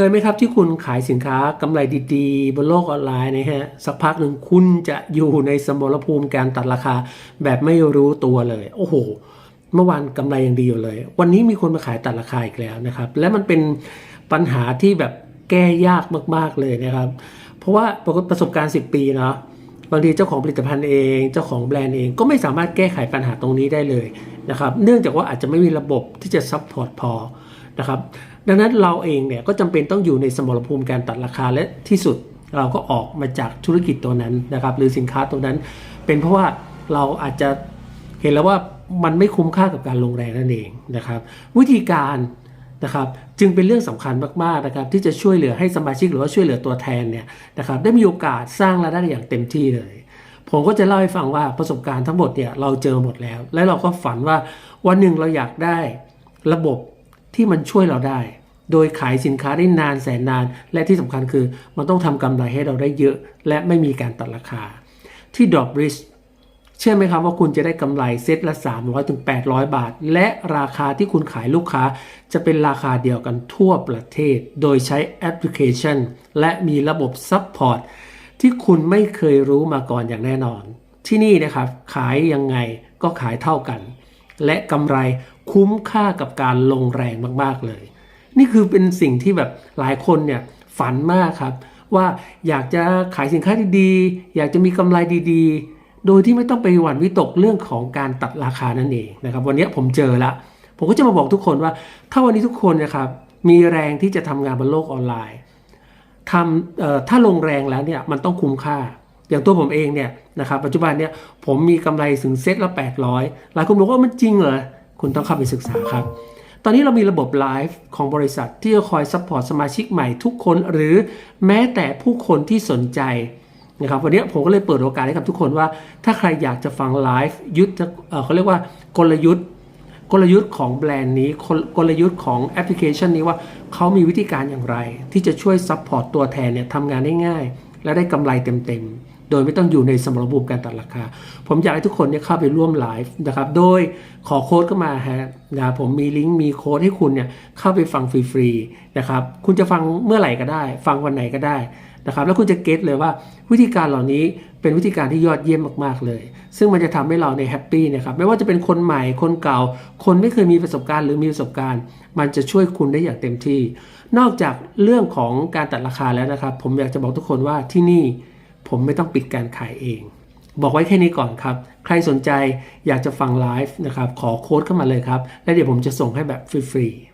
เคยไหมครับที่คุณขายสินค้ากำไรดีๆ บนโลกออนไลน์นะฮะสักพักหนึ่งคุณจะอยู่ในสมรภูมิการตัดราคาแบบไม่รู้ตัวเลย โอ้โห เมื่อวานกำไรยังดีอยู่เลย วันนี้มีคนมาขายตัดราคาอีกแล้วนะครับ และมันเป็นปัญหาที่แบบแก้ยากมากๆเลยนะครับ เพราะว่าประสบการณ์ 10 ปีเนาะบางทีเจ้าของผลิตภัณฑ์เอง เจ้าของแบรนด์เองก็ไม่สามารถแก้ไขปัญหาตรงนี้ได้เลยนะครับ เนื่องจากว่าอาจจะไม่มีระบบที่จะซัพพอร์ตพอ นะครับดังนั้นเราเองเนี่ยก็จำเป็นต้องอยู่ในสมรภูมิการตัดราคาและที่สุดเราก็ออกมาจากธุรกิจตัวนั้นนะครับ หรือสินค้าตัวนั้น เป็นเพราะว่าเราอาจจะเห็นแล้วว่ามันไม่คุ้มค่ากับการลงแรงนั่นเองนะครับ วิธีการนะครับ จึงเป็นเรื่องสำคัญมากๆนะครับ ที่จะช่วยเหลือให้สมาชิกหรือว่าช่วยเหลือตัวแทนเนี่ยนะครับ ได้มีโอกาสสร้างรายได้อย่างเต็มที่เลย ผมก็จะเล่าให้ฟังว่าประสบการณ์ทั้งหมดเนี่ยเราเจอหมดแล้ว และเราก็ฝันว่าวันหนึ่งเราอยากได้ระบบ ที่มันช่วยเราได้ โดยขายสินค้าได้นานแสนนาน และที่สำคัญคือมันต้องทำกำไรให้เราได้เยอะ และไม่มีการตัดราคา ที่ Drop Risk เชื่อไหมครับว่าคุณจะได้กำไรเซตละ 300ถึง800 บาท และราคาที่คุณขายลูกค้าจะเป็นราคาเดียวกันทั่วประเทศ โดยใช้แอปพลิเคชัน และมีระบบซัพพอร์ตที่คุณไม่เคยรู้มาก่อนอย่างแน่นอน ที่นี่นะครับ ขายยังไงก็ขายเท่ากัน และกำไรคุ้มค่ากับการลงแรงมากๆเลย นี่คือเป็นสิ่งที่แบบหลายคนเนี่ยฝันมากครับ ว่าอยากจะขายสินค้าดีๆ อยากจะมีกำไรดีๆ โดยที่ไม่ต้องไปหวั่นวิตกเรื่องของการตัดราคานั่นเองนะครับ วันนี้ผมเจอละผมก็จะมาบอกทุกคนว่า ถ้าวันนี้ทุกคนนะครับมีแรงที่จะทำงานบนโลกออนไลน์ทำถ้าลงแรงแล้วเนี่ยมันต้องคุ้มค่า อย่างตัวผมเองเนี่ยนะครับปัจจุบันเนี่ยผมมีกำไรถึงเซตละ 800 หลายคนบอกว่ามันจริงเหรอ คุณต้องเข้าไปศึกษาครับ ตอนนี้เรามีระบบไลฟ์ของบริษัทที่จะคอยซัพพอร์ตสมาชิกใหม่ทุกคน หรือแม้แต่ผู้คนที่สนใจนะครับวันนี้ผมก็เลยเปิดโอกาสให้กับทุกคนว่า ถ้าใครอยากจะฟังไลฟ์ยุทธเเขาเรียกว่ากลยุทธ์กลยุทธ์ของแบรนด์นี้กลกลยุทธ์ของแอปพลิเคชันนี้ว่าเขามีวิธีการอย่างไร ที่จะช่วยซัพพอร์ตตัวแทนเนี่ยทำงานได้ง่าย และได้กำไรเต็มๆ โดยไม่ต้องอยู่ในสมรภูมิการตัดราคา ผมอยากให้ทุกคนเนี่ยเข้าไปร่วมไลฟ์นะครับ โดยขอโค้ดเข้ามาฮะนะผมมีลิงก์มีโค้ดให้คุณเนี่ยเข้าไปฟังฟรีๆนะครับ คุณจะฟังเมื่อไหร่ก็ได้ ฟังวันไหนก็ได้นะครับ แล้วคุณจะเก็ตเลยว่าวิธีการเหล่านี้เป็นวิธีการที่ยอดเยี่ยมมากๆเลย ซึ่งมันจะทำให้เราในแฮปปี้นะครับ ไม่ว่าจะเป็นคนใหม่ คนเก่า คนไม่เคยมีประสบการณ์หรือมีประสบการณ์ มันจะช่วยคุณได้อย่างเต็มที่ นอกจากเรื่องของการตัดราคาแล้วนะครับ ผมอยากจะบอกทุกคนว่าที่นี่ ผมไม่ต้องปิดการขายเอง บอกไว้แค่นี้ก่อนครับ ใครสนใจอยากจะฟังไลฟ์นะครับ ขอโค้ดเข้ามาเลยครับ แล้วเดี๋ยวผมจะส่งให้แบบฟรีๆ